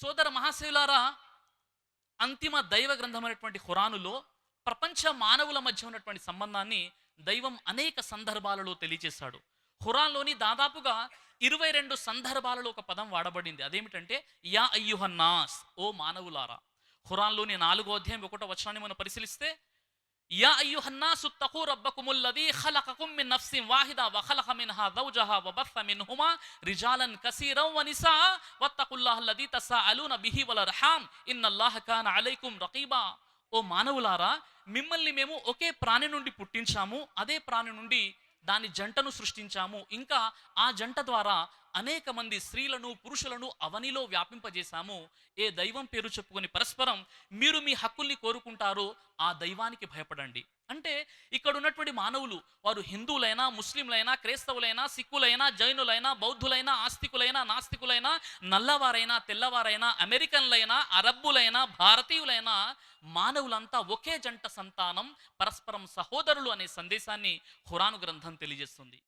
సోదర మహాశివులారా అంతిమ దైవ గ్రంథమైనటువంటి హురానులో ప్రపంచ మానవుల మధ్య ఉన్నటువంటి సంబంధాన్ని దైవం అనేక సందర్భాలలో తెలియజేశాడు. హురాన్లోని దాదాపుగా ఇరవై రెండు సందర్భాలలో ఒక పదం వాడబడింది. అదేమిటంటే యా అయ్యుహన్నాస్ ఓ మానవులారా. హురాన్లోని నాలుగో అధ్యాయం ఒకటో వచనాన్ని మనం పరిశీలిస్తే యా అయ్యుహన్నాసు తఖూ రబ్బకుముల్లది ఖలకకుం మిన్ నఫ్సిన్ వాహిదా వ ఖలక మిన్హా జౌజహా వ బస్స మిన్హుమా రిజాలన్ కసీరం వ నిసా వత్తకుల్లాహ అల్లదీ బిహి వల్ అర్హామ్ ఇన్నల్లాహ కాన అలైకుం రకీబా. ఓ మానవులారా మిమ్మల్ని మేము ఒకే ప్రాణి నుండి పుట్టించాము అదే ప్రాణి నుండి దాని జంటను సృష్టించాము. ఇంకా ఆ జంట ద్వారా అనేక మంది స్త్రీలను పురుషులను అవనిలో వ్యాపింపజేశాము. ఏ దైవం పేరు చెప్పుకొని పరస్పరం మీరు మీ హక్కుల్ని కోరుకుంటారో ఆ దైవానికి భయపడండి. అంటే ఇక్కడ ఉన్నటువంటి మానవులు వారు హిందువులైనా ముస్లింలైనా క్రైస్తవులైనా సిక్కులైనా జైనులైనా బౌద్ధులైనా ఆస్తికులైనా నాస్తికులైనా నల్లవారైనా తెల్లవారైనా అమెరికన్లైనా అరబ్బులైనా భారతీయులైనా మానవులంతా ఒకే జంట సంతానం పరస్పరం సహోదరులు అనే సందేశాన్ని ఖురాను గ్రంథం తెలియజేస్తుంది.